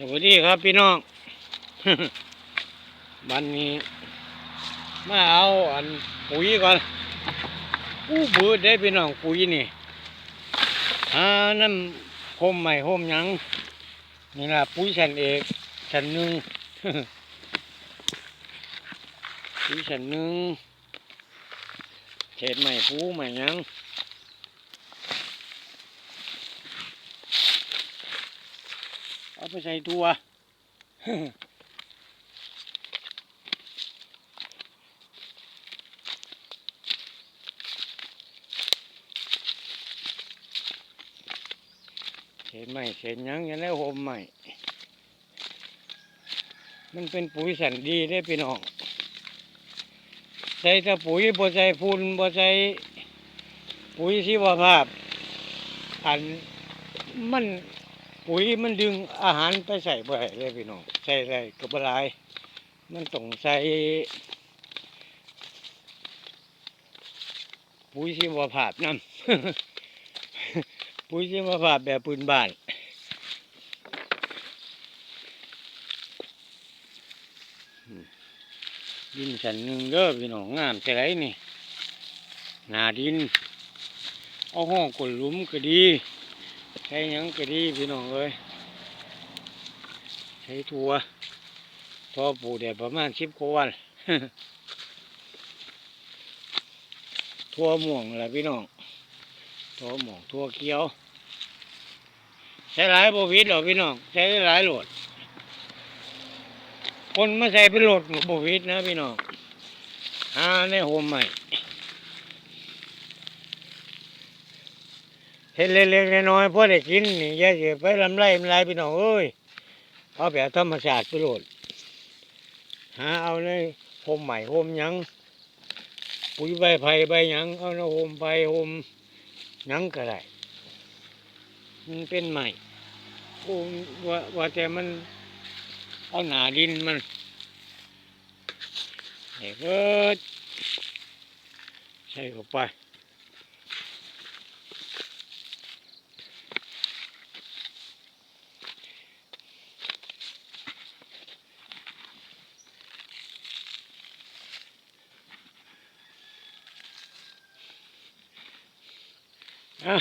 สวัสดีครับพี่น้อง วันนี้มาเอาอันปุ๋ยก่อนอู้บืดได้พี่น้องปุ๋ยนี่หาน้ำโฮมใหม่โฮมยังนี่ล่ะปุ๋ยชั้นเอกชั้นหนึ่งปุ๋ยชั้นหนึ่งเศษใหม่ปูใหม่ยัง เอา ไปใส่ตัวเห็นไหมเห็นยังยังแล้วโฮมใหม่ มันเป็นปุ๋ยสันดีได้พี่น้องใส่แต่ปุ๋ยบ่ใส่ฝุ่นบ่ใส่ปุ๋ยชีวภาพ อันมัน ปุ๋ยมันดึงอาหารไปใส่บ่ได้เลยพี่น้องใส่อะได้ก็บ่หลาย มันต้องใส่ปุ๋ยชีวภาพนำปุ๋ยชีวภาพแบบพื้นบ้านดินสันหนึ่งเด้อพี่น้องงามใช่ไรนี่ หนาดิน เอาห้องกดลุมก็ดี ใช้ยังก็ดีพี่น้องเอ้ยใช้ทัวทอปลูกได้ประมาณสิบกว่าวันทั่วม่วงแหละพี่น้องทั่วม่วงทั่วเขียว ใช้หลายโบวิดหรอพี่น้อง ใช้หลายโหลด คนมาใส่เป็นโหลดบวิดนะพี่น้องหาในโฮมใหม่ เห็นเล็กๆน้อยๆพอได้กินนี่อย่าเสียไปลำไรลำไรพี่น้องเอ้ยเอาแบบธรรมชาติไปโหลดหาเอาในโฮมใหม่โฮมยังปุ๋ยใบไผ่ใบยังเอาในโฮมไผ่โฮมยังก็ได้มันเป็นใหม่โอ้ว่าว่าแต่มันเอาหนาดินมันเด็กเอ้ยใส่เข้าไป อะ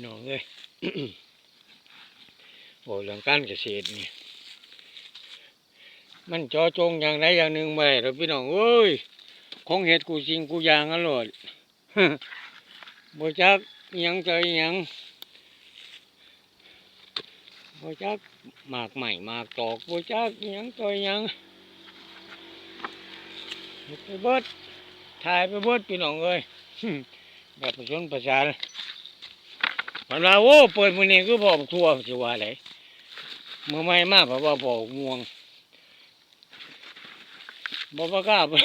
พี่น้องเลยโอ้เรื่องการเกษตรนี่มันจอจงอย่างใดอย่างหนึ่งไปเราพี่น้องเอ้ยของเห็ดกูจริงกูยางอร่อยบ่จักอิหยังใจอิหยังบ่จักหมากใหม่หมากตอกบ่จักอิหยังใจอิหยังไปเบิดถ่ายไปเบิดพี่น้องเอ้ยแบบผสมผสาน มันว่าโอ้เปิดมือนี้คือบอกทั่วสิว่าไหนเมื่อไม่มากเพราะว่าบอกม่วงบอกว่ากล้าบ่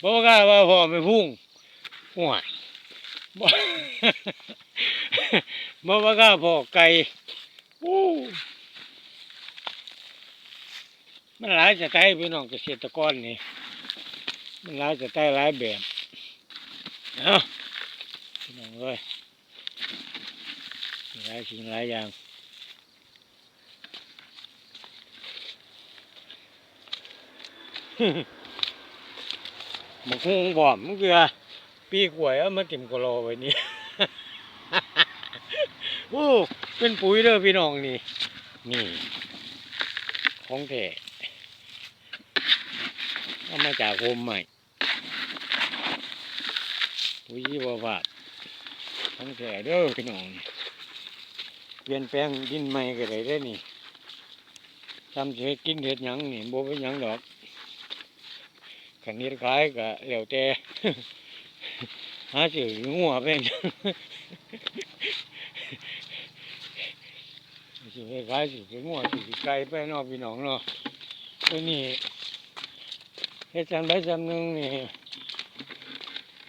บอกว่ากล้าว่าพ่อไม่พุ่งห่วยบ่บอกว่ากล้าพอไก่อู้มันหลายสไตล์พี่น้องเกษตรกรนี่มันหลายสไตล์หลายแบบเอาพี่น้อง เอ้ยหลายสิ่งหลายอย่างมกฮุงบอมมันคือปีกล้วยเอามาติ่มกะโลไว้นี่โอ้เป็นปุ๋ยเด้อพี่น้องนี่ นี่ ของแท้เอามาจากโฮมใหม่ปุ๋ยชีวภาพ ของแท้เด้อพี่น้องเปลี่ยนแปลงดินใหม่ก็ได้ได้นี่ทำเสกินเห็ดหยังนี่บ่เป็นหยังดอกขันนี้ขายก็แล้วแต่หาซื้องัวเป็นสิไปขายสิไปงัวสิไปไก่ไปนอกพี่น้องเนาะตัวนี้เฮ็ดจำได้จำหนึ่งนี่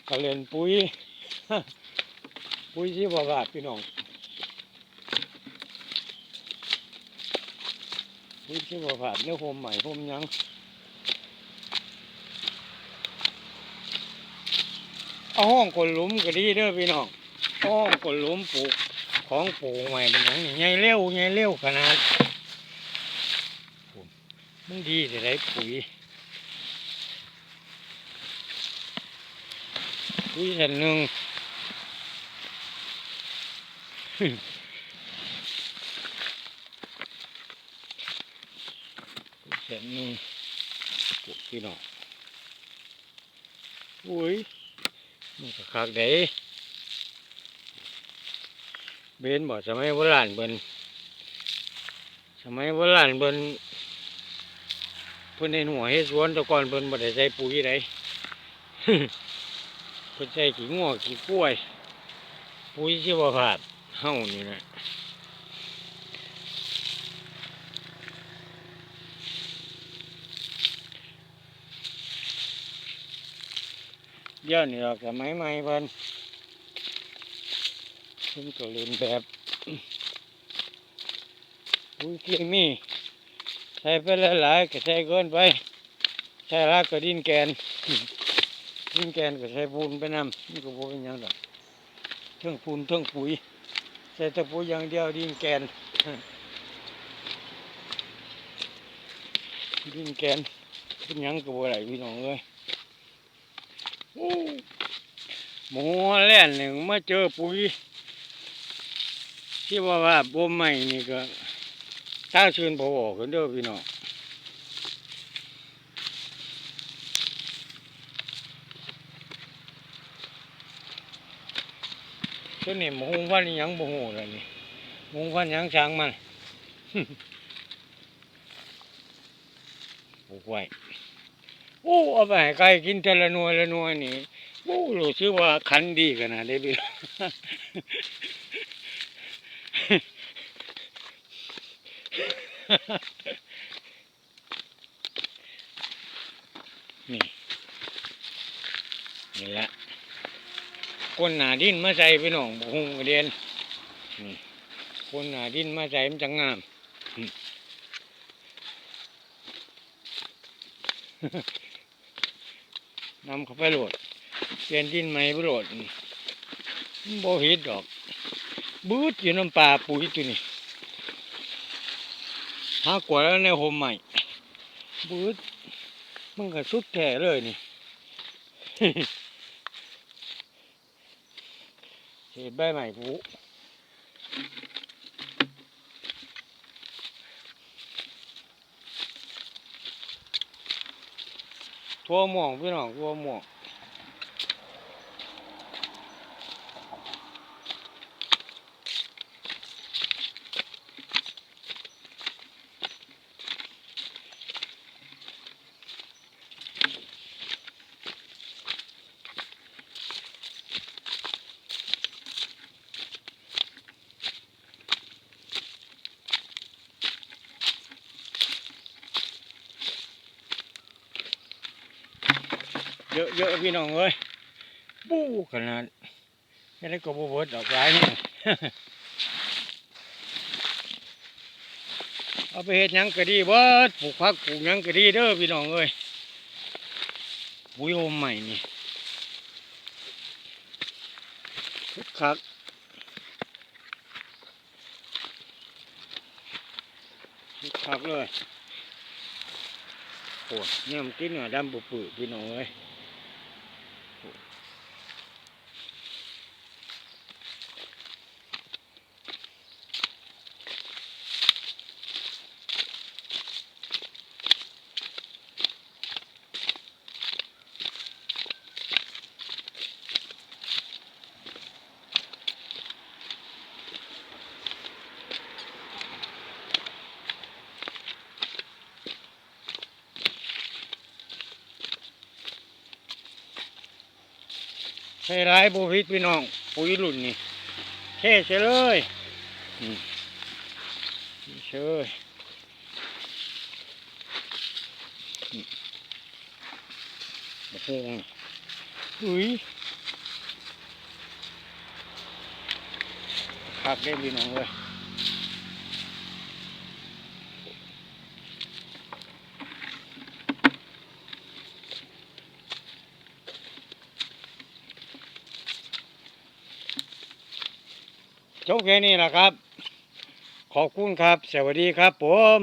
ก็เล่นปุ๋ย ปุ๋ยชีวภาพพี่น้องปุ๋ยชีวภาพเนื้อโฮมใหม่โฮมยังเอาห้องกดหลุมก็ดีเด้อพี่น้องห้องกดหลุมปลูกของปลูกใหม่เป็นหยังนี่ใหญ่เร็วใหญ่เร็วขนาดมันดีแต่ไรปุ๋ยปุ๋ยแผ่นหนึ่ง แผ่นหนึ่งปลูกพี่น้องอุ้ยมันก็คักเด้เบนบอกสมัยโบราณเบินสมัยโบราณเบินเพิ่นในหัวเฮ็ดสวนตะกอนเพิ่นบ่ได้ใส่ปุ๋ยไดเพิ่นใส่ขี้งัวขี้กล้วย ปุ๋ยชีวภาพ เฮ้านี่แหละเดี๋ยวนี้ดอกสมัยใหม่เพิ่นเพิ่นก็เล่นแบบปุ๋ยเคมีใส่ไปหลายๆก็ใส่เกินไปใส่ลายก็ดินแกนดินแกนก็ใส่ปูนไปนำมันก็บ่เป็นยังดอกเทิงปูนเทิงปุ๋ย ใส่แต่ปุ๋ยอย่างเดียวดินแกน ดินแกนเป็นยังกับอะไรพี่น้องเอ้ยโอ้หมูแล่นหนึ่งมาเจอปุ๋ยที่ว่าว่าบ่ใหม่นี่ก็ตาชื่นพอออกกันเด้อพี่น้อง ตัวนี้หมูพันธุ์อิหยังบ่ฮู้แล้วนี่มูพันยังช้างมันปลูกไว้โอ้เอาไปให้ไก่กินแต่ละหน่วยละหน่วยนี่โอ้รู้สึกว่าคันดีขนาดได้พี่น้องนี่นี่ละ ก้นหนาดินมาใส่พี่น้องบุงกระเด็นนี่ก้นหนาดินมาใส่มันจะงามนำเข้าไปโหลดเปลี่ยนดินใหม่ไปโหลดนี่มันบ่เห็ดดอก บืดอยู่น้ำปลาปุ๋ยตัวนี้หากว่าแล้วในโฮมใหม่บืดมันก็สุดแท้เลยนี่ เห็ดใบใหม่ผูทั่วม่วงพี่น้องทั่วม่วง เยอะเยอะพี่น้องเอ้ยปู้ขนาดไม่ได้ก็บ่เบิดดอกร้ายนี่เอาไปเฮ็ดยังก็ดีเบิดปลูกผักปลูกยังก็ดีเด้อพี่น้องเอ้ยปุ๋ยโฮมใหม่นี่คึกคักคึกคักเลยโอ้เนี่ยมันกินเนื้อดำปุบๆพี่น้องเอ้ย ช้ร้ายบูพิษพี่น้องปุ๋ยรุ่นนี่เท่เฉยเลยเฉยโอ้โหอุ้ยคักได้พี่น้องเลย จบแค่นี้แหละครับ ขอบคุณครับ สวัสดีครับผม